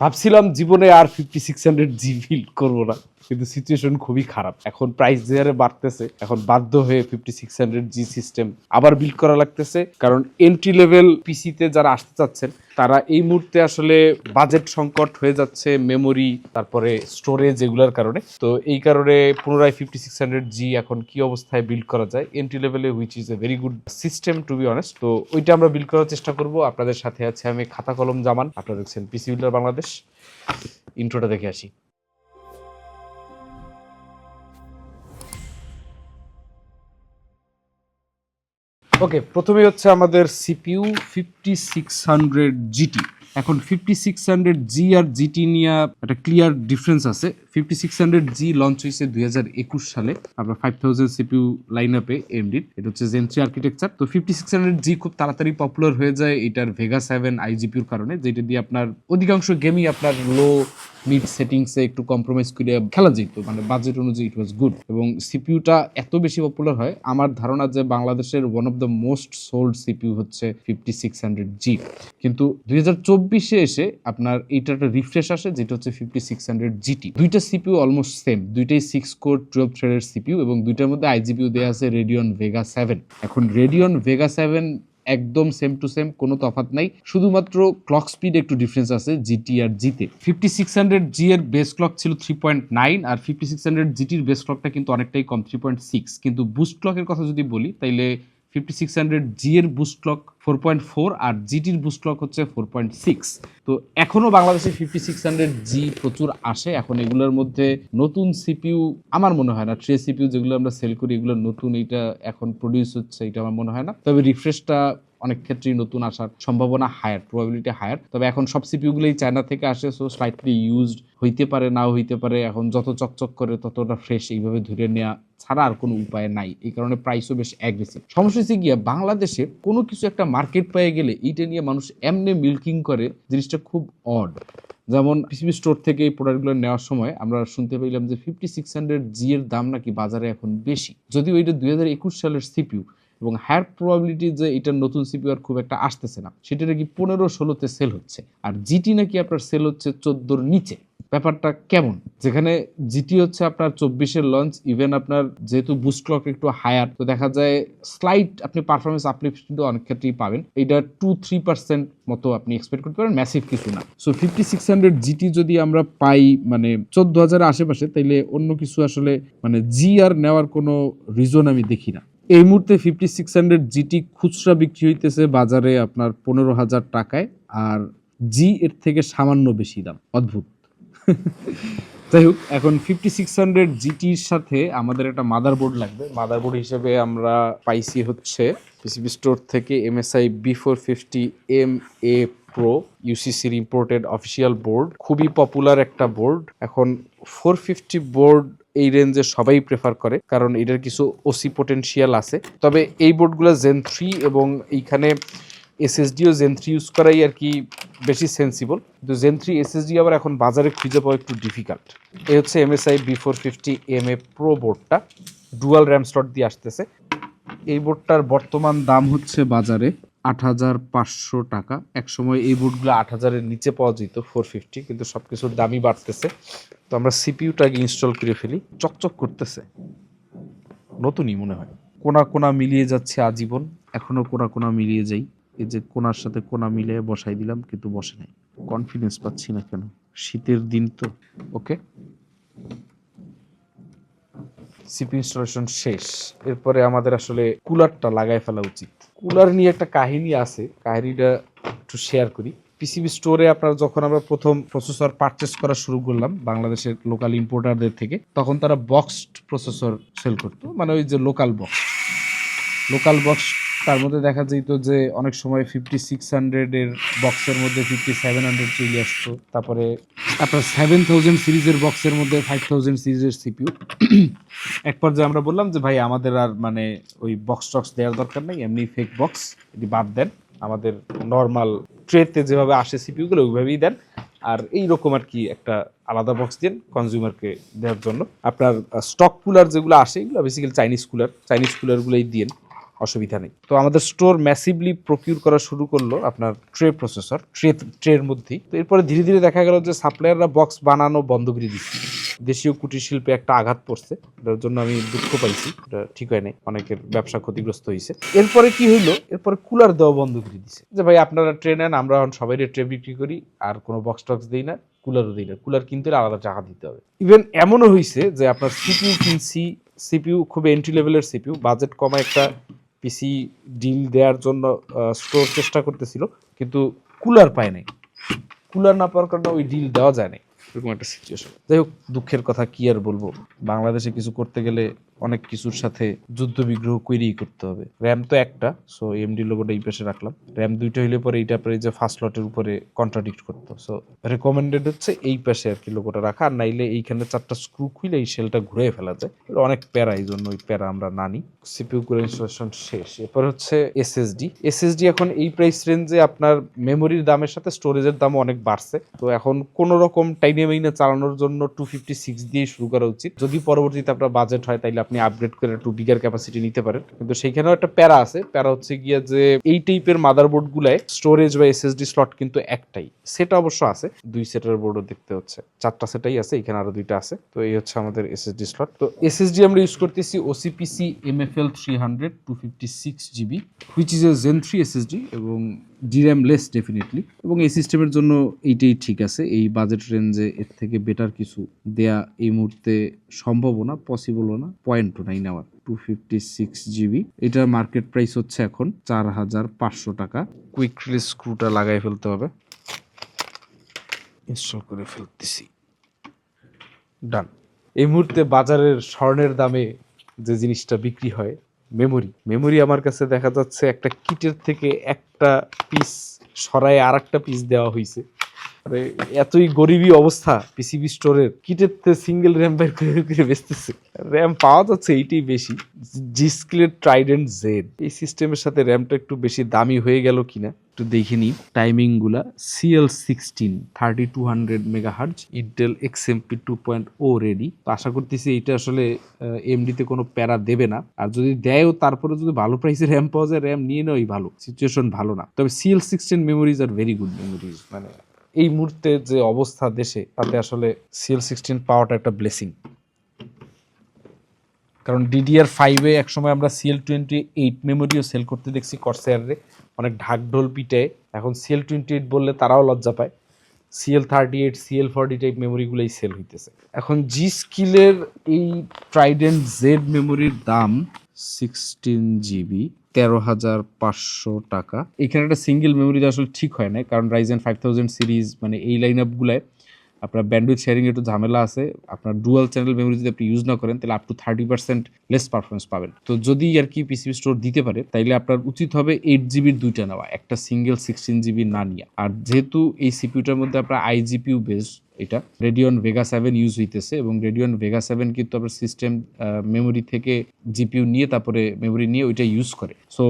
ভাবছিলাম জীবনে আর fifty six hundred G build করব না, কিন্তু সিচুয়েশন খুবই খারাপ। এখন প্রাইস যে বাড়তেছে, এখন বাধ্য হয়ে fifty six hundred G system আবার বিল্ড করা লাগতেছে। কারণ এন্ট্রি লেভেল পিসিতে যারা আসতে চাচ্ছেন তারা এই মুহূর্তে আসলে বাজেট সংকট হয়ে যাচ্ছে মেমোরি তারপরে স্টোরেজ এগুলোর কারণে। তো এই কারণে পুনরায় ফিফটি সিক্স হান্ড্রেড জি এখন কি অবস্থায় বিল্ড করা যায় এন্ট্রি লেভেলে which is a very good system to be honest তো ওইটা আমরা বিল্ড করার চেষ্টা করব। আপনাদের সাথে আছে আমি খাতা কলম জামান। আপনারা দেখছেন পিসি বিল্ডার বাংলাদেশ ইন্ট্রোটা দেখে আসি। ওকে প্রথমে হচ্ছে আমাদের CPU fifty six hundred GT এখন ফিফটি সিক্স হান্ড্রেড জি আর জিটি নিয়ে একটা ক্লিয়ার ডিফারেন্স আছে। Fifty six hundred G launch হয়েছে দুই একুশ সালে। আপনার ফাইভ থাউজেন্ড সিপিউ লাইন আপে এমডির এটা হচ্ছে জেন্ট্রি আর্কিটেকচার তো ফিফটি সিক্স হান্ড্রেড জি খুব তাড়াতাড়ি পপুলার হয়ে যায় এটার ভেগা সেভেন আইজিপিউর কারণে, যেটা দিয়ে আপনার অধিকাংশ গেমই আপনার লো মিড সেটিংসে একটু কম্প্রোমাইজ করে খেলা যেত মানে বাজেট অনুযায়ী ইট ওয়াজ গুড এবং সিপিউটা এত বেশি পপুলার হয়, আমার ধারণা যে বাংলাদেশের one of the most sold CPU হচ্ছে ফিফটি সিক্স হান্ড্রেড জি কিন্তু দুই হাজার চব্বিশে এসে আপনার এইটা একটা রিফ্রেশ আসে, যেটা হচ্ছে ফিফটি সিক্স হান্ড্রেড জিটি দুইটা সিপিউ অলমোস্ট সেম দুইটাই সিক্স কোর টুয়েলভ থ্রেডের সিপিউ এবং দুইটার মধ্যে আইজিপিউ দেওয়া আছে রেডিয়ন ভেগা সেভেন এখন রেডিয়ন ভেগা সেভেন একদম সেম টু সেম কোনো তফাৎ নাই। শুধুমাত্র ক্লক স্পিড একটু ডিফারেন্স আছে জিটি আর জিতে ফিফটি সিক্স হান্ড্রেড জি এর বেস ক্লক ছিল থ্রি পয়েন্ট নাইন আর ফিফটি সিক্স হান্ড্রেড জিটির বেস ক্লকটা কিন্তু অনেকটাই কম থ্রি পয়েন্ট সিক্স কিন্তু বুস্ট ক্লকের কথা যদি বলি, তাইলে ফিফটি সিক্স হান্ড্রেড জি এর boost clock four point four আর জিটির বুস্ট ক্লক হচ্ছে ফোর পয়েন্ট সিক্স তো এখনও বাংলাদেশে ফিফটি সিক্স হান্ড্রেড জি প্রচুর আসে। এখন এগুলোর মধ্যে নতুন সিপিউ আমার মনে হয় না ট্রে সিপিউ যেগুলো আমরা সেল করি, এগুলো নতুন, এইটা এখন প্রডিউস হচ্ছে এটা আমার মনে হয় না। তবে রিফ্রেশটা অনেক ক্ষেত্রেই নতুন আসার সম্ভাবনা হায়ার প্রবাবিলিটি হায়ার তবে এখন সব সিপিউগুলোই চায়না থেকে আসে সো স্লাইটলি ইউজড হইতে পারে, নাও হইতে পারে। এখন যত চকচক করে ততটা ফ্রেশ এইভাবে ধরে নেওয়া ছাড়া আর কোনো উপায় নাই। এই কারণে প্রাইসও বেশ অ্যাগ্রেসিভ সমস্যা হচ্ছে গিয়া, বাংলাদেশে কোনো কিছু একটা মার্কেট পেয়ে গেলে এইটা নিয়ে মানুষ এমনি মিল্কিং করে, জিনিসটা খুব অড যেমন পিসিবি স্টোর থেকে এই প্রোডাক্টগুলো নেওয়ার সময় আমরা শুনতে পেলাম যে ফিফটি সিক্স হান্ড্রেড জি এর দাম নাকি বাজারে এখন বেশি। যদিও এটা দুই হাজার একুশ সালের সিপিউ এবং হায়ার প্রবাবিলিটি যে এটার নতুন সিপিউ আর খুব একটা আসতেছে না, সেটা নাকি পনেরো ষোলোতে সেল হচ্ছে। আর জিটি নাকি আপনার সেল হচ্ছে চোদ্দোর নিচে। ব্যাপারটা কেমন? যেখানে জিটি হচ্ছে আপনার চব্বিশের লঞ্চ ইভেন আপনার যেহেতু বুস্ট ক্লক একটু হায়ার তো দেখা যায় স্লাইট আপনি পারফরমেন্স আপলিফ্ট কিন্তু অনেক ক্ষেত্রেই পাবেন। এটা টু থ্রি পার্সেন্ট মতো আপনি এক্সপেক্ট করতে পারেন ম্যাসিভ কিছু না। So fifty six hundred GT যদি আমরা পাই মানে চোদ্দ হাজারের আশেপাশে, তাইলে অন্য কিছু আসলে মানে জি আর নেওয়ার কোনো রিজন আমি দেখি না। এই মুহূর্তে ফিফটি সিক্স হান্ড্রেড জিটি খুচরা বিক্রি হইতেছে বাজারে আপনার পনেরো হাজার টাকায়, আর জি এর থেকে সামান্য বেশি দাম। অদ্ভুত। যাই হোক, এখন ফিফটি সিক্স হান্ড্রেড জিটির সাথে আমাদের একটা মাদারবোর্ড লাগবে। মাদারবোর্ড হিসেবে আমরা পাইছি হচ্ছে পিসিবি স্টোর থেকে MSI B four fifty M A pro ইউসিসির imported official board খুবই পপুলার একটা বোর্ড এখন ফোর ফিফটি বোর্ড এই রেঞ্জে সবাই প্রেফার করে, কারণ এটার কিছু ওসি পোটেনশিয়াল আছে। তবে এই বোর্ডগুলো জেন থ্রি এবং এইখানে এসএসডিও জেন থ্রি ইউজ করাই আর কি বেশি সেন্সিবল কিন্তু জেন থ্রি এসএসডি আবার এখন বাজারে খুঁজে পাওয়া একটু ডিফিকাল্ট এই হচ্ছে MSI B four fifty M A pro বোর্ডটা ডুয়াল র্যাম স্লট দিয়ে আসতেছে। এই বোর্ডটার বর্তমান দাম হচ্ছে বাজারে আট হাজার পাঁচশো টাকা। এক সময় এই বোর্ডগুলো আট হাজারের নিচে পাওয়া যেত ফোর ফিফটি কিন্তু সব কিছুর দামই বাড়তেছে। তো আমরা সিপিইউটাকে ইনস্টল করে ফেলি, চকচক করতেছে। নতুনই মনে হয়। কোনা কোনা মিলিয়ে যাচ্ছে আজীবন, এখনও কোনা কোনা মিলিয়ে যাই। এই যে কোনার সাথে কোনা মিলিয়ে বসাই দিলাম, কিন্তু বসে নাই। কনফিডেন্স পাচ্ছি না কেন? শীতের দিন তো ওকে সিপি ইনস্টলেশন শেষ। এরপরে আমাদের আসলে কুলারটা লাগাই ফেলা উচিত। কুলার নিয়ে একটা কাহিনী আছে, কাহিনীটা একটু শেয়ার করি। পিসিবি স্টোরে আপনার যখন আমরা প্রথম প্রসেসর পারচেস করা শুরু করলাম, বাংলাদেশের লোকাল ইম্পোর্টারদের থেকে, তখন তারা বক্সড প্রসেসর সেল করতো। মানে ওই যে লোকাল বক্স লোকাল বক্স তার মধ্যে দেখা যেত যে অনেক সময় ফিফটি সিক্স হান্ড্রেডের বক্সের মধ্যে ফিফটি সেভেন হান্ড্রেড চলে আসতো। তারপরে আপনার সেভেন থাউজেন্ড সিরিজের বক্সের মধ্যে ফাইভ থাউজেন্ড সিরিজের সিপিউ এক পর্যায়ে আমরা বললাম যে, ভাই, আমাদের আর মানে ওই বক্স টক্স দেওয়ার দরকার নেই, এমনি ফেক বক্স এটি বাদ দেন। আমাদের নর্মাল ট্রেতে যেভাবে আসে সিপিউগুলো ওইভাবেই দেন। আর এই রকম আর কি একটা আলাদা বক্স দেন কনজিউমারকে দেওয়ার জন্য। আপনার স্টক কুলার যেগুলো আসে, এগুলো বেসিক্যালি চাইনিজ কুলার চাইনিজ কুলারগুলোই দিন অসুবিধা নেই। তো আমাদের স্টোর ম্যাসিভলি প্রকিউর করা শুরু করল আপনার ট্রে প্রসেসর ট্রে ট্রের মধ্যেই। তো এরপরে ধীরে ধীরে দেখা গেল যে সাপ্লায়াররা বক্স বানানো বন্ধ করে দিচ্ছে। দেশীয় কুটির শিল্পে একটা আঘাত পড়ছে, এটার জন্য আমি দুঃখ পাইছি, এটা ঠিক হয় নাই, অনেকের ব্যবসা ক্ষতিগ্রস্ত হয়েছে এরপরে কি হইল? এরপরে কুলার দেওয়া বন্ধ করে দিছে। যে ভাই, আপনারা ট্রে নেন, আমরা এখন সবাই ট্রে বিক্রি করি, আর কোনো বক্স টক্স দিই না কুলারও দিই না। কুলার কিনতে আলাদা টাকা দিতে হবে। ইভেন এমনও হয়েছে যে আপনার সিপিউ কিনছি সিপিউ খুব এন্ট্রি লেভেলের সিপিউ বাজেট কমা একটা পিসি ডিল দেওয়ার জন্য স্টোর চেষ্টা করতেছিল, কিন্তু কুলার পায় নাই। কুলার না পাওয়ার কারণে ওই ডিল দেওয়া যায় নাই। এরকম একটা সিচুয়েশন যাই হোক, দুঃখের কথা কি আর বলব? বাংলাদেশে কিছু করতে গেলে অনেক কিছুর সাথে যুদ্ধ বিগ্রহ কইরেই করতে হবে। র্যাম তো একটা সো এমডি লোগোটা এই পাশে রাখলাম। র্যাম দুইটা হইলে পরে এইটা পরে যে ফার্স্ট লটের উপরে কন্ট্রাডিক্ট করতো সো রেকমেন্ডেড হচ্ছে এই পাশে আর কি লোগোটা রাখা, আর নাইলে এইখানে চারটা স্ক্রু খুলে এই শেলটা ঘুরে ফেলা যায়। অনেক প্যারা, এই জন্য ওই প্যারা আমরা না নিই। সিপিউ করে ইনস্টলেশন শেষ। এরপর হচ্ছে এসএসডি এসএসডি এখন এই প্রাইস রেঞ্জে আপনার মেমোরির দামের সাথে স্টোরেজের দামও অনেক বাড়ছে। তো এখন কোন রকম টাইনে মাইনে চালানোর জন্য টু ফিফটি সিক্স দিয়ে শুরু করা উচিত। যদি পরবর্তীতে আপনার বাজেট হয়, তাইলে আপনি আপগ্রেড করে একটু বিগার ক্যাপাসিটি নিতে পারেন। কিন্তু সেইখানেও একটা প্যারা আছে। প্যারা হচ্ছে গিয়া যে এই টাইপের মাদারবোর্ড গুলায় স্টোরেজ বা এসএসডি স্লট কিন্তু একটাই। সেটা অবশ্য আছে। দুই সেটের বোর্ডও দেখতে হচ্ছে। চারটা সেটাই আছে, এখানে আরও দুইটা আছে। তো এই হচ্ছে আমাদের এসএসডি স্লট তো এসএসডি আমরা ইউজ করতেছি OCPC MFL three hundred two fifty six GB which is a Gen three SSD এবং ডির্যাম লেস ডেফিনেটলি এবং এই সিস্টেমের জন্য এইটাই ঠিক আছে। এই বাজেট রেঞ্জে এর থেকে বেটার কিছু দেয়া এই মুহূর্তে সম্ভবও না পসিবলও না। পয়েন্টও নাই নেওয়ার। টু ফিফটি সিক্স জিবি এটার মার্কেট প্রাইস হচ্ছে এখন চার হাজার পাঁচশো টাকা। কুইক রিলিজ স্ক্রুটা লাগাই ফেলতে হবে। ইনস্টল করে ফেলতেছি। ডান এই মুহূর্তে বাজারের স্বর্ণের দামে যে জিনিসটা বিক্রি হয় মেমোরি মেমোরি আমার কাছে দেখা যাচ্ছে একটা কিটের থেকে একটা পিস সরায় আর একটা পিস দেওয়া হয়েছে মানে এতই গরিবী অবস্থা পিসিবি স্টোরের কিটের সিঙ্গেল র্যাম বের করে করে বেচতেছে। র্যাম পাওয়া যাচ্ছে এইটাই বেশি। জি স্কিলের ট্রাইডেন্ট জেড এই সিস্টেমের সাথে র্যামটা একটু বেশি দামি হয়ে গেল কিনা, একটু দেখে নিই। টাইমিংগুলা CL sixteen thirty two hundred megahertz Intel XMP two point o ready তো আশা করতেছি এটা আসলে এমডিতে কোনো প্যারা দেবে না। আর যদি দেয়ও, তারপরে যদি ভালো প্রাইসে র্যাম পাওয়া যায় র্যাম নিয়ে নেওয়াই ভালো। সিচুয়েশন ভালো না। তবে CL sixteen memories are very good memories মানে এই মুহূর্তে যে অবস্থা দেশে, তাতে আসলে সিএল সিক্সটিন পাওয়াটা একটা ব্লেসিং কারণ ডিডিআর ফাইভে একসময় আমরা সিএল টোয়েন্টি এইট মেমোরিও সেল করতে দেখছি কর্সেয়ারে অনেক ঢাকঢোল পিটে। এখন সিএল টোয়েন্টি এইট বললে তারাও লজ্জা পায়। CL thirty eight CL forty type মেমোরিগুলোই sell হইতেছে। এখন জি স্কিলের এই ট্রাইডেন্ট জেড মেমোরির দাম সিক্সটিন জিবি তেরো হাজার পাঁচশো টাকা। এখানে একটা সিঙ্গেল মেমোরি আসলে ঠিক হয় না কারণ রাইজেন ফাইভ থাউজেন্ড সিরিজ মানে এই লাইন আপগুলায় আপনার ব্যান্ডউইথ শেয়ারিং একটু ঝামেলা আছে, আপনার ডুয়াল চ্যানেল মেমোরি যদি আপনি ইউজ না করেন, তাহলে up to thirty percent less performance পাবেন। তো যদি আর কি পিসিবি স্টোর দিতে পারে, তাইলে আপনার উচিত হবে এইট জিবির দুইটা নেওয়া, একটা সিঙ্গেল সিক্সটিন জিবি না নিয়ে। আর যেহেতু এই সিপিউটার মধ্যে আপনার আইজিপিউ বেসড এটা। রেডিয়ন ভেগা সেভেন ইউজ হইতেছে এবং রেডিয়ন ভেগা সেভেন কিন্তু আপনার সিস্টেম মেমোরি থেকে জিপিউ নিয়ে তারপরে মেমোরি নিয়ে ওইটা ইউজ করে। সো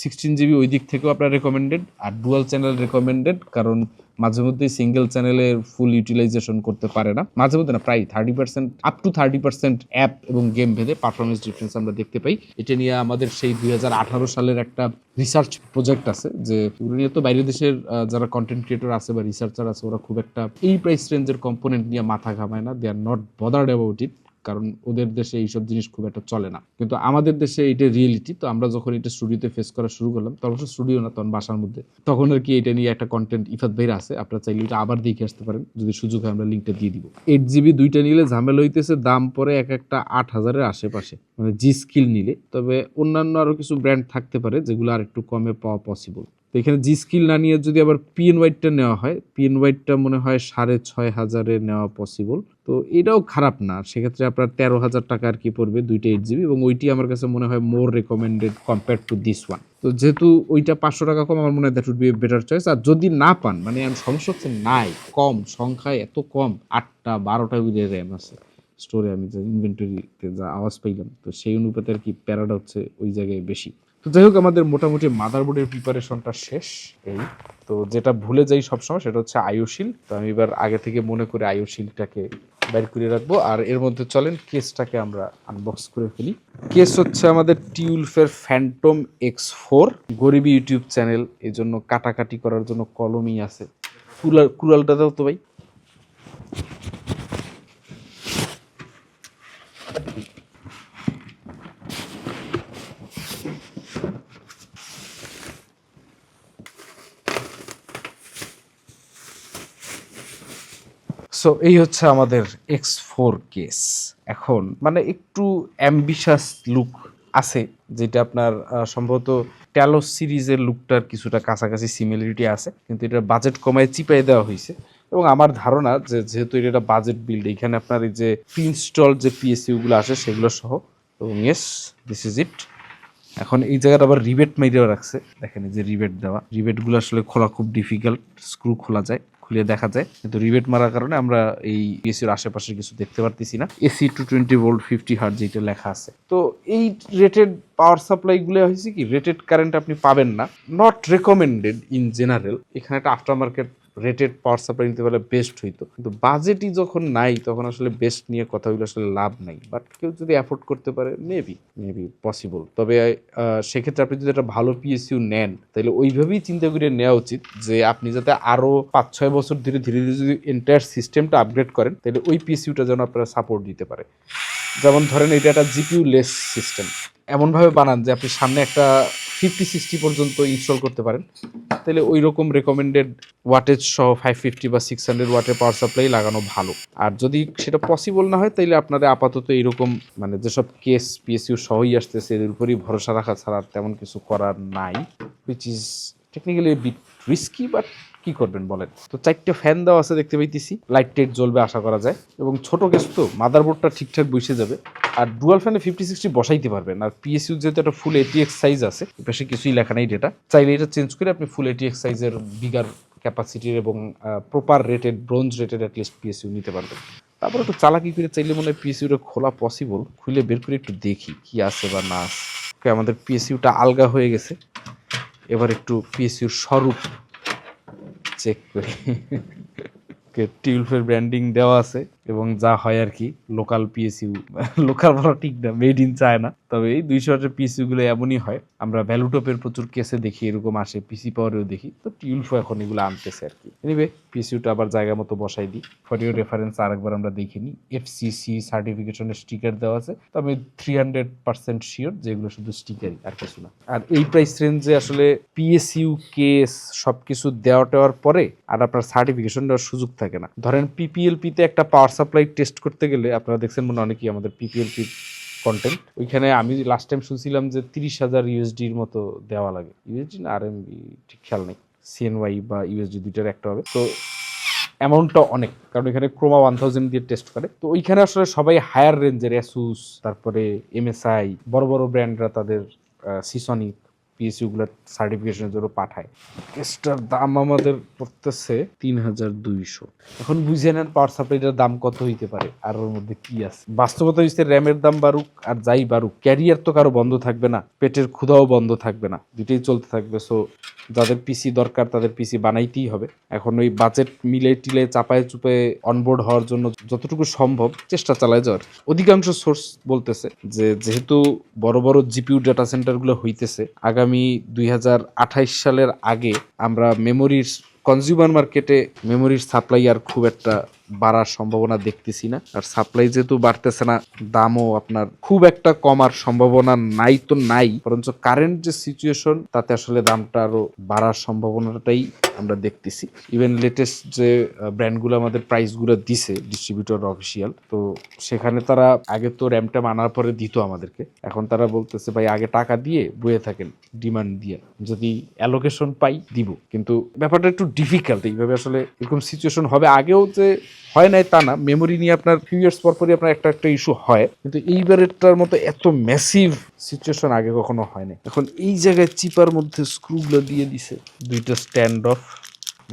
সিক্সটিন জিবি ওই দিক থেকেও আপনার রেকমেন্ডেড আর ডুয়াল চ্যানেল রেকমেন্ডেড কারণ মাঝে মধ্যে সিঙ্গেল চ্যানেলের ফুল ইউটিলাইজেশন করতে পারে না। মাঝে মধ্যে না, প্রায় thirty percent up to thirty percent app এবং গেম ভেদে পারফরমেন্স ডিফারেন্স আমরা দেখতে পাই। এটা নিয়ে আমাদের সেই দুই হাজার আঠারো সালের একটা রিসার্চ প্রজেক্ট আছে যে এগুলো নিয়ে তো বাইরের দেশের যারা কন্টেন্ট ক্রিয়েটর আছে বা রিসার্চার আছে, ওরা খুব একটা এই প্রাইস রেঞ্জের কম্পোনেন্ট নিয়ে মাথা ঘামায় না they are not bothered about it কারণ ওদের দেশে এইসব জিনিস খুব একটা চলে না। কিন্তু আমাদের দেশে এটা রিয়েলিটি তো আমরা যখন এটা স্টুডিওতে ফেস করা শুরু করলাম, তখন স্টুডিও না, তখন বাসার মধ্যে। তখন আর কি এটা নিয়ে একটা কন্টেন্ট ইফাত ভাইরা আছে, আপনারা চাইলে এটা আবার দেখে আসতে পারেন, যদি সুযোগ হয় আমরা লিঙ্কটা দিয়ে দিব। এইট জিবি দুইটা নিলে ঝামেলা হইতেছে, দাম পরে এক একটা আট হাজারের আশেপাশে মানে জি স্কিল নিলে। তবে অন্যান্য আরও কিছু ব্র্যান্ড থাকতে পারে, যেগুলো আর একটু কমে পাওয়া পসিবল তো এখানে জি স্কিল না নিয়ে যদি আবার পিএন ওয়াইটটা নেওয়া হয় পিএন ওয়াইটটা মনে হয় সাড়ে ছয় হাজারে নেওয়া পসিবল তো এটাও খারাপ না, সেক্ষেত্রে আপনার তেরো হাজার টাকা আর কি পড়বে দুইটা এইট জিবি এবং ওইটি আমার কাছে মনে হয় more recommended compare to this one তো যেহেতু ওইটা পাঁচশো টাকা কম, আমার মনে হয় that would be better choice আর যদি না পান মানে সমস্যা হচ্ছে নাই, কম, সংখ্যায় এত কম, আটটা, বারোটা উইদের র্যাম আছে। স্টোরে আমি যে ইনভেন্টরিতে যা আওয়াজ পাইলাম, তো সেই অনুপাতে আর কি প্যারাটা হচ্ছে ওই জায়গায় বেশি। তো যাই হোক, আমাদের মোটামুটি মাদারবোর্ডের প্রিপারেশনটা শেষ এই। তো যেটা ভুলে যাই সবসময়, সেটা হচ্ছে আয়ুশিল তো আমি এবার আগে থেকে মনে করে আয়ুশিলটাকে বাইর করে রাখব। আর এর মধ্যে চলেন কেসটাকে আমরা আনবক্স করে ফেলি। কেস হচ্ছে আমাদের টিউলফের ফ্যান্টম এক্স ফোর গরিবী ইউটিউব চ্যানেল এই জন্য কাটাকাটি করার জন্য কলমই আছে। কুলার কুলালটা দাও তো ভাই। সো এই হচ্ছে আমাদের এক্স ফোর কেস এখন মানে একটু অ্যাম্বিশাস লুক আছে, যেটা আপনার সম্ভবত ট্যালো সিরিজের লুকটার কিছুটা কাছাকাছি সিমিলারিটি আছে, কিন্তু এটা বাজেট কমায় চিপাই দেওয়া হয়েছে। এবং আমার ধারণা যে, যেহেতু এটা একটা বাজেট বিল্ড এখানে আপনার এই যে ইনস্টল যে পিএসইউগুলো আসে সেগুলো সহ। এবং ইয়েস দিস ইজ ইট এখন এই জায়গাটা আবার রিবেট মেরেও রাখছে। দেখেন এই যে রিবেট দেওয়া। রিবেটগুলো আসলে খোলা খুব ডিফিকাল্ট স্ক্রু খোলা যায়। খুলে দেখা যায়। কিন্তু রিবেট মারার কারণে আমরা এই এসির আশেপাশে কিছু দেখতে পারতেছি না। AC two twenty volt fifty hertz যেটা লেখা আছে। তো এই রেটেড পাওয়ার সাপ্লাই সাপ্লাইগুলো হয়েছে কি? রেটেড কারেন্ট আপনি পাবেন না। নট রেকমেন্ডেড ইন জেনারেল এখানে একটা after market rated power supply নিতে পারলে বেস্ট হইতো। কিন্তু বাজেটই যখন নাই, তখন আসলে বেস্ট নিয়ে কথাগুলো আসলে লাভ নাই। বাট কেউ যদি অ্যাফোর্ড করতে পারে মেবি মেবি পসিবল তবে সেক্ষেত্রে আপনি যদি একটা ভালো পিএসইউ নেন, তাহলে ওইভাবেই চিন্তা করে নেওয়া উচিত যে আপনি যাতে আরও পাঁচ ছয় বছর ধীরে ধীরে ধীরে যদি এন্টায়ার সিস্টেমটা আপগ্রেড করেন, তাহলে ওই পিএসইউটা যেন আপনারা সাপোর্ট দিতে পারে। যেমন ধরেন, এটা একটা জিপিউ লেস সিস্টেম এমনভাবে বানান যে আপনি সামনে একটা ফিফটি সিক্সটি পর্যন্ত ইনস্টল করতে পারেন। তাহলে ওই রকম রেকমেন্ডেড ওয়াটেজ সহ ফাইভ ফিফটি বা সিক্স হান্ড্রেড ওয়াটের পাওয়ার সাপ্লাই লাগানো ভালো। আর যদি সেটা পসিবল না হয়, তাহলে আপনারা আপাতত এইরকম মানে যেসব কেস পিএসইউ সহই আসতেছে, এদের উপরই ভরসা রাখা ছাড়া তেমন কিছু করার নাই which is technically bit risky but কি করবেন বলেন? তো চারটে ফ্যান দেওয়া আছে দেখতে পাইতেছি লাইট টাইট জ্বলবে আশা করা যায়। এবং ছোট কেস তো মাদারবোর্ডটা ঠিকঠাক বসে যাবে। আর ডুয়াল ফ্যানে ফিফটি সিক্সটি বসাইতে পারবেন। আর পিএসইউ যেহেতু একটা ফুল এটিএক্স সাইজ আছে পাশে কিছুই লেখা নেই ডেটা চাইলে এটা চেঞ্জ করে আপনি ফুল এটিএক্স সাইজের বিগার ক্যাপাসিটির এবং proper rated bronze rated at least PSU নিতে পারবেন। তারপর একটু চালাকি করে চাইলে মনে হয় পিএসইউটা খোলা পসিবল খুলে বের করে একটু দেখি কি আছে বা না আছে। আমাদের পিএসইউটা আলগা হয়ে গেছে। এবার একটু পিএসইউর স্বরূপ চেক করি। টিউলফের ব্র্যান্ডিং দেওয়া আছে। এবং যা হয় আর কি লোকাল পিএসইউ লোকাল বলা ঠিক না মেড ইন চায়না তবে এই দুইশো হাজার পিএসইউ গুলো এমনই হয়, আমরা ভ্যালুটপের প্রচুর কেসে দেখি, এরকম আসে পিসি পাওয়ারেও দেখি, তো টিউলফো এখন এগুলো আনতেছে আর কি। এনিবে পিএসইউটা আবার জায়গা মতো বসাই দিই। ফর ইউর রেফারেন্স আরেকবার আমরা দেখে নিই। এফসিসি সার্টিফিকেশনের স্টিকার দেওয়া আছে, তো আমি থ্রি হান্ড্রেড পার্সেন্ট শিওর যেগুলো শুধু স্টিকারই আর কিছু না। আর এই প্রাইস রেঞ্জে আসলে পিএসইউ কেস সব কিছু দেওয়া টেওয়ার পরে আর আপনার সার্টিফিকেশন দেওয়ার সুযোগ থাকে না। ধরেন পিপিএলপিতে একটা পাওয়ার সাপ্লাই টেস্ট করতে গেলে আপনারা দেখছেন মনে অনেকেই আমাদের পিপিএলপি কন্টেন্ট ওইখানে আমি লাস্ট টাইম শুনছিলাম যে তিরিশ হাজার ইউএসডির মতো দেওয়া লাগে। ইউএসডি না আর এমবি ঠিক খেয়াল নেই। সিএনওয়াই বা ইউএসডি দুইটার একটা হবে। তো অ্যামাউন্টটা অনেক, কারণ এখানে ক্রোমা ওয়ান থাউজেন্ড দিয়ে টেস্ট করে। তো ওইখানে আসলে সবাই হায়ার রেঞ্জের অ্যাসুস তারপরে এমএসআই বড় বড় ব্র্যান্ডরা তাদের সিসনিক পিএসইউগুলোর সার্টিফিকেশনের জন্য পাঠায়। কেসটার দাম আমাদের পড়তেছে তিন হাজার দুইশো। এখন বুঝে নেন পাওয়ার সাপ্লাইটার দাম কত হইতে পারে, আর ওর মধ্যে কি আছে। বাস্তবতা হচ্ছে র্যামের দাম বাড়ুক আর যাই বাড়ুক ক্যারিয়ার তো কারও বন্ধ থাকবে না, পেটের ক্ষুধাও বন্ধ থাকবে না দুটোই চলতে থাকবে। সো যাদের পিসি দরকার তাদের পিসি বানাইতেই হবে। এখন ওই বাজেট মিলে টিলে চাপায় চুপে অনবোর্ড হওয়ার জন্য যতটুকু সম্ভব চেষ্টা চালায় যাওয়ার। অধিকাংশ সোর্স বলতেছে যে, যেহেতু বড় বড় জিপিউ ডাটা সেন্টারগুলো হইতেছে, আগামী দুই সালের আগে আমরা মেমোরির কনজিউমার মার্কেটে মেমোরির সাপ্লাই আর খুব একটা বাড়ার সম্ভাবনা দেখতেছি না। আর সাপ্লাই যেহেতু বাড়তেছে না, দামও আপনার খুব একটা কমার সম্ভাবনা নাই তো নাই। বরঞ্চ কারেন্ট যে সিচুয়েশন তাতে আসলে দামটা আরও বাড়ার সম্ভাবনাটাই আমরা দেখতেছি। ইভেন লেটেস্ট যে ব্র্যান্ডগুলো আমাদের প্রাইসগুলো দিছে ডিস্ট্রিবিউটর অফিসিয়াল তো সেখানে তারা আগে তো র্যাম ট্যাম আনার পরে দিত আমাদেরকে। এখন তারা বলতেছে, ভাই, আগে টাকা দিয়ে বয়ে থাকেন ডিমান্ড দিয়ে। যদি অ্যালোকেশন পাই, দিব। কিন্তু ব্যাপারটা একটু ডিফিকাল্ট এইভাবে আসলে এরকম সিচুয়েশন হবে আগেও যে হয় নাই তা না মেমোরি নিয়ে আপনার ফিউ ইয়ার্স পর পরই আপনার একটা একটা ইস্যু হয়। কিন্তু এইবারেরটার মতো এত ম্যাসিভ সিচুয়েশন আগে কখনো হয় না এখন এই জায়গায় চিপার মধ্যে স্ক্রুগুলো দিয়ে দিছে। দুইটা স্ট্যান্ড অফ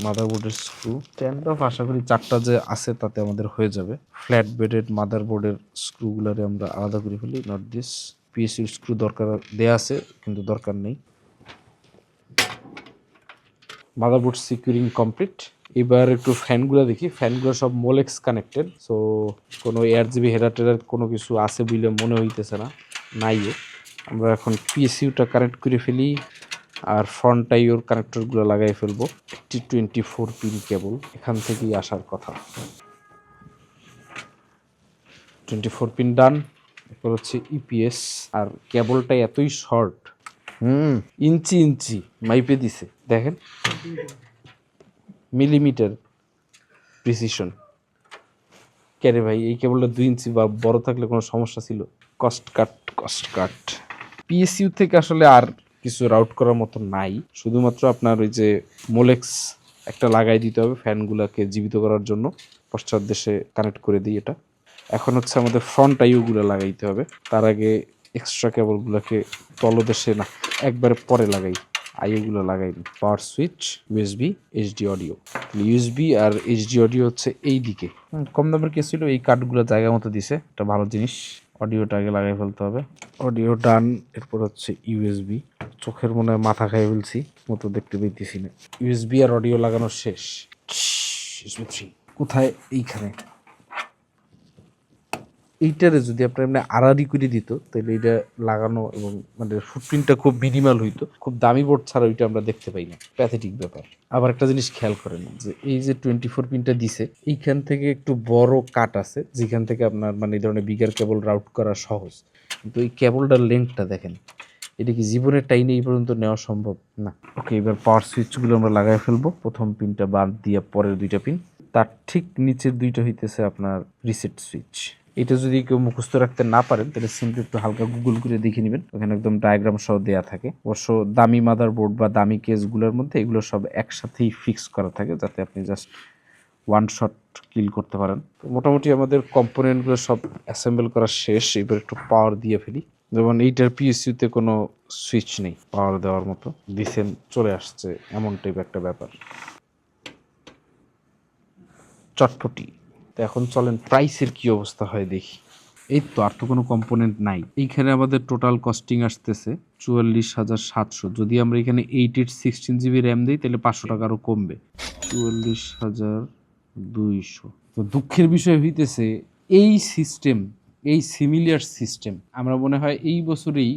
মাদারবোর্ডের স্ক্রু স্ট্যান্ড অফ আশা করি চারটা যে আছে তাতে আমাদের হয়ে যাবে। ফ্ল্যাট বেডেড মাদারবোর্ডের স্ক্রুগুলারে আমরা আলাদা করে ফেলি নট দিস পিএসির স্ক্রু দরকার, দেয়া আছে, কিন্তু দরকার নেই। মাদারবোর্ড সিকিউরিং কমপ্লিট এবার একটু ফ্যানগুলো দেখি। ফ্যানগুলো সব মোলেক্স কানেক্টেড সো কোনো এয়ার জিবি হেডার টেডার কোনো কিছু আছে বলে মনে হইতেছে না নাইও আমরা এখন পিএসইউটা কানেক্ট করে ফেলি আর ফ্রন্ট টাইওর কানেক্টরগুলো লাগাই ফেলব টি টোয়েন্টি ফোর পিন কেবল এখান থেকেই আসার কথা। টোয়েন্টি ফোর পিন ডান এরপর হচ্ছে ইপিএস আর কেবলটা এতই শর্ট হুম। ইঞ্চি ইঞ্চি মাইপে দিছে দেখেন। মিলিমিটার প্রিসিশন কেরে ভাই, এই কেবলটা দুই ইঞ্চি বা বড় থাকলে কোনো সমস্যা ছিল? Cost cut cost cut PSU থেকে আসলে আর কিছু রাউট করার মতো নাই। শুধুমাত্র আপনার ওই যে মোলেক্স একটা লাগাই দিতে হবে ফ্যানগুলোকে জীবিত করার জন্য। পশ্চাৎ দেশে কানেক্ট করে দিই এটা। এখন হচ্ছে আমাদের ফ্রন্ট আইওগুলো লাগাইতে হবে। তার আগে এক্সট্রা কেবলগুলোকে তলদেশে না, একবারে পরে লাগাই। আইওগুলো লাগাইনি power switch USB HD audio USB আর এইচডি অডিও হচ্ছে এই দিকে। কম দামের কেস ছিল এই কার্ডগুলো জায়গা মতো দিছে। এটা ভালো জিনিস অডিওটা আগে লাগাই ফেলতে হবে। অডিও ডান এরপর হচ্ছে ইউএসবি চোখের মনে হয় মাথা খাই ফেলছি মতো দেখতে পেতেছি না। ইউএসবি আর অডিও লাগানো শেষ। কোথায়? এইখানে। এইটারে যদি আপনার এমনি আড়াআড়ি করে দিত, তাহলে এটা লাগানো এবং মানে ফুটপ্রিন্টটা খুব মিনিমাল হইতো। খুব দামি বোর্ড ছাড়া ওইটা আমরা দেখতে পাই না। প্যাথেটিক ব্যাপার। আবার একটা জিনিস খেয়াল করেন যে, এই যে টোয়েন্টি ফোর পিনটা দিছে, এইখান থেকে একটু বড় কাট আছে, যেখান থেকে আপনার মানে এই ধরনের বিগার কেবল রাউট করা সহজ। কিন্তু এই কেবলটার লেন্থটা দেখেন, এটা কি জীবনের টাইনে এই পর্যন্ত নেওয়া সম্ভব? না। ওকে এবার পাওয়ার সুইচগুলো আমরা লাগাই ফেলব। প্রথম পিনটা বাদ দিয়ে পরের দুইটা পিন তার ঠিক নিচের দুইটা হইতেছে আপনার রিসেট সুইচ এটা যদি কেউ মুখস্থ রাখতে না পারেন, তাহলে সিম্পলি একটু হালকা গুগল করে দেখে নেবেন। ওখানে একদম ডায়াগ্রাম সহ দেওয়া থাকে। অবশ্য দামি মাদার বোর্ড বা দামি কেসগুলোর মধ্যে এগুলো সব একসাথেই ফিক্স করা থাকে, যাতে আপনি জাস্ট ওয়ান শট কিল করতে পারেন। তো মোটামুটি আমাদের কম্পোনেন্টগুলো সব অ্যাসেম্বল করা শেষ। এবার একটু পাওয়ার দিয়ে ফেলি। যেমন এইটার পিএসইউতে কোনো সুইচ নেই পাওয়ার দেওয়ার মতো। দিছেন চলে আসছে, এমন টাইপ একটা ব্যাপার। চটপটি। তো এখন চলেন প্রাইসের কি অবস্থা হয় দেখি। এই তো আর তো কোনো কম্পোনেন্ট নাই। এইখানে আমাদের টোটাল কস্টিং আসতেছে চুয়াল্লিশ হাজার সাতশো। যদি আমরা এখানে eight eight sixteen GB RAM দিই, তাহলে পাঁচশো টাকা আরও কমবে। চুয়াল্লিশ হাজার দুইশো। তো দুঃখের বিষয় হইতেছে, এই সিস্টেম এই সিমিলিয়ার সিস্টেম আমরা মনে হয় এই বছরেই,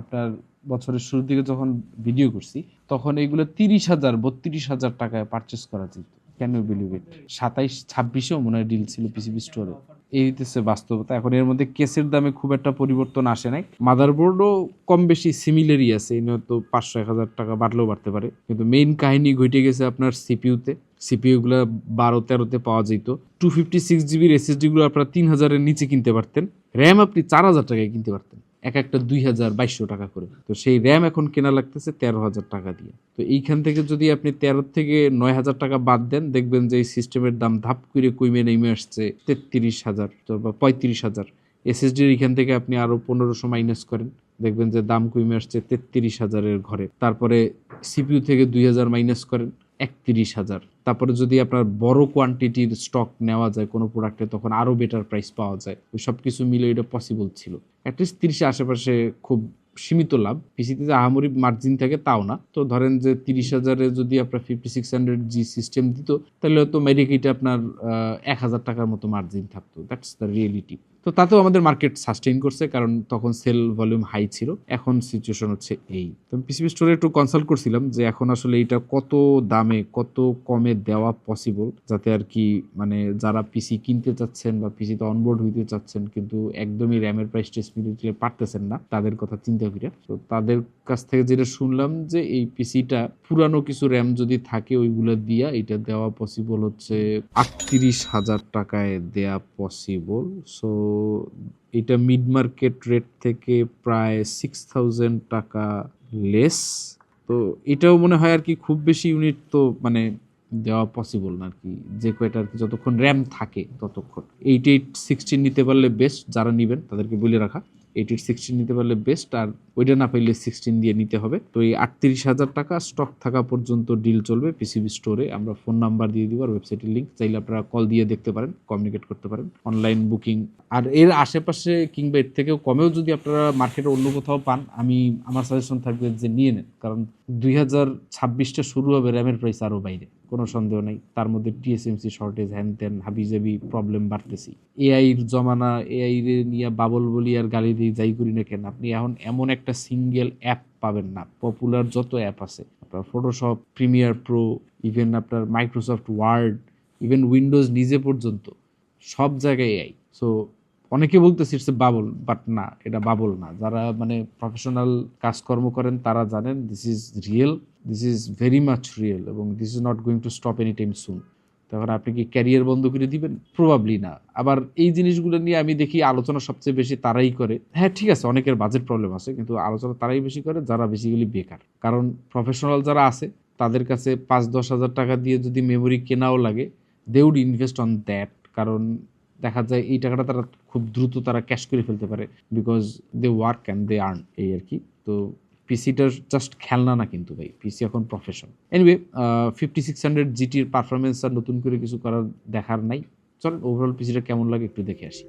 আপনার বছরের শুরুর দিকে যখন ভিডিও করছি, তখন এইগুলো তিরিশ হাজার, বত্রিশ হাজার টাকায় পারচেস করা যেত। ক্যান ইউ বিলিভ ইট সাতাইশ, ছাব্বিশেও মনে হয় ডিল ছিল পিসিবি স্টোরে এই হইতেছে বাস্তবতা। এখন এর মধ্যে কেসের দামে খুব একটা পরিবর্তন আসে নাই। মাদারবোর্ডও কম বেশি সিমিলারই আছে। এই নিয়ে তো পাঁচশো, এক হাজার টাকা বাড়লেও বাড়তে পারে। কিন্তু মেইন কাহিনী ঘটে গেছে আপনার সিপিউতে সিপিইউগুলো বারো, তেরোতে পাওয়া যেত। টু ফিফটি সিক্স জিবির এসএসডিগুলো আপনারা তিন হাজারের নিচে কিনতে পারতেন। র্যাম আপনি চার হাজার টাকায় কিনতে পারতেন। এক একটা দুই হাজার বাইশশো টাকা করে। তো সেই র্যাম এখন কেনা লাগতেছে তেরো হাজার টাকা দিয়ে। তো এইখান থেকে যদি আপনি তেরো থেকে নয় হাজার টাকা বাদ দেন, দেখবেন যে এই সিস্টেমের দাম ধাপ করে কমে নেমে আসছে তেত্রিশ হাজার বা পঁয়ত্রিশ হাজার। এসএসডির এখান থেকে আপনি আরও পনেরোশো মাইনাস করেন, দেখবেন যে দাম কমে আসছে তেত্রিশ হাজারের ঘরে। তারপরে সিপিইউ থেকে দুই হাজার মাইনাস করেন, একত্রিশ হাজার। তারপরে যদি আপনার বড় কোয়ান্টিটির স্টক নেওয়া যায় কোনো প্রোডাক্টে তখন আরও বেটার প্রাইস পাওয়া যায়। ওই সব কিছু মিলে এটা পসিবল ছিল। অ্যাটলিস্ট তিরিশে আশেপাশে খুব সীমিত লাভ। পিসিতে যে আহামরি মার্জিন থাকে তাও না। তো ধরেন যে তিরিশ হাজারে যদি আপনার fifty six hundred G system দিত, তাহলে হয়তো মেডিকেটে আপনার এক হাজার টাকার মতো মার্জিন থাকতো। দ্যাটস দ্য রিয়েলিটি তো তাতেও আমাদের মার্কেট সাস্টেইন করছে, কারণ তখন সেল ভলিউম হাই ছিল। এখন সিচুয়েশন হচ্ছে এই। তো পিসিবি স্টোরে একটু কনসাল্ট করছিলাম যে এখন আসলে এটা কত দামে, কত কমে দেওয়া পসিবল যাতে আর কি মানে যারা পিসি কিনতে চাচ্ছেন বা পিসিতে অনবোর্ড হইতে চাচ্ছেন, কিন্তু একদমই র্যামের প্রাইস টেস্ট মিলিয়ে পারতেছেন না, তাদের কথা চিন্তা করে তো তাদের কাছ থেকে যেটা শুনলাম যে এই পিসিটা পুরানো কিছু র্যাম যদি থাকে, ওইগুলো দিয়া এটা দেওয়া পসিবল হচ্ছে আটত্রিশ হাজার টাকায় দেয়া পসিবল সো এটা মিড মার্কেট রেট থেকে প্রায় সিক্স থাউজেন্ড টাকা লেস তো এটাও মনে হয় আর কি খুব বেশি ইউনিট তো মানে দেওয়া পসিবল না আর কি। যে কয়টা আর কি যতক্ষণ র্যাম থাকে ততক্ষণ। এইট এইট সিক্সটিন নিতে পারলে বেস্ট যারা নেবেন তাদেরকে বলে রাখা। এইট এইট সিক্সটিন নিতে পারলে বেস্ট আর ওইটা না পাইলে সিক্সটিন দিয়ে নিতে হবে। তো এই আটত্রিশ হাজার টাকা স্টক থাকা পর্যন্ত ডিল চলবে পিসিবি স্টোরে আমরা ফোন নাম্বার দিয়ে দিব আর ওয়েবসাইটের লিঙ্ক চাইলে আপনারা কল দিয়ে দেখতে পারেন কমিউনিকেট করতে পারেন। অনলাইন বুকিং আর এর আশেপাশে কিংবা এর থেকেও কমেও যদি আপনারা মার্কেটে অন্য কোথাও পান, আমি, আমার সাজেশন থাকবে যে নিয়ে নেন। কারণ দুই হাজার ছাব্বিশটা শুরু হবে র্যামের প্রাইস আরও বাইরে। কোনো সন্দেহ নাই। তার মধ্যে টিএসএমসি শর্টেজ হ্যান ত্যান, হাবিজাবি প্রবলেম বাড়তেছি। এআইর জমানা এআই নিয়ে বাবল বলি আর গালি দিয়ে যাই করি না কেন? আপনি এখন এমন একটা সিঙ্গেল অ্যাপ পাবেন না। পপুলার যত অ্যাপ আছে, আপনার ফটোশপ প্রিমিয়ার প্রো ইভেন আপনার মাইক্রোসফট ওয়ার্ড ইভেন উইন্ডোজ নিজে পর্যন্ত, সব জায়গায় এআই সো অনেকে বলতেছে ইটস এ বাবল বাট না, এটা বাবল না। যারা মানে প্রফেশনাল কাজকর্ম করেন, তারা জানেন this is real this is very much real এবং this is not going to stop any time soon তখন আপনি কি ক্যারিয়ার বন্ধ করে দিবেন? প্রবাবলি না। আবার এই জিনিসগুলো নিয়ে আমি দেখি আলোচনা সবচেয়ে বেশি তারাই করে। হ্যাঁ ঠিক আছে, অনেকের বাজেট প্রবলেম আছে, কিন্তু আলোচনা তারাই বেশি করে, যারা বেসিক্যালি বেকার। কারণ প্রফেশনাল যারা আছে, তাদের কাছে পাঁচ দশ হাজার টাকা দিয়ে যদি মেমোরি কেনাও লাগে they would invest on that কারণ দেখা যায় এই টাকাটা তারা খুব দ্রুত তারা ক্যাশ করে ফেলতে পারে because they work and they earn এই আর কি। তো পিসিটার জাস্ট খেলনা না কিন্তু ভাই পিসি এখন profession anyway fifty six hundred জিটির performance আর নতুন করে কিছু করার দেখার নাই। চল ওভারঅল পিসিটা কেমন লাগে একটু দেখে আসি।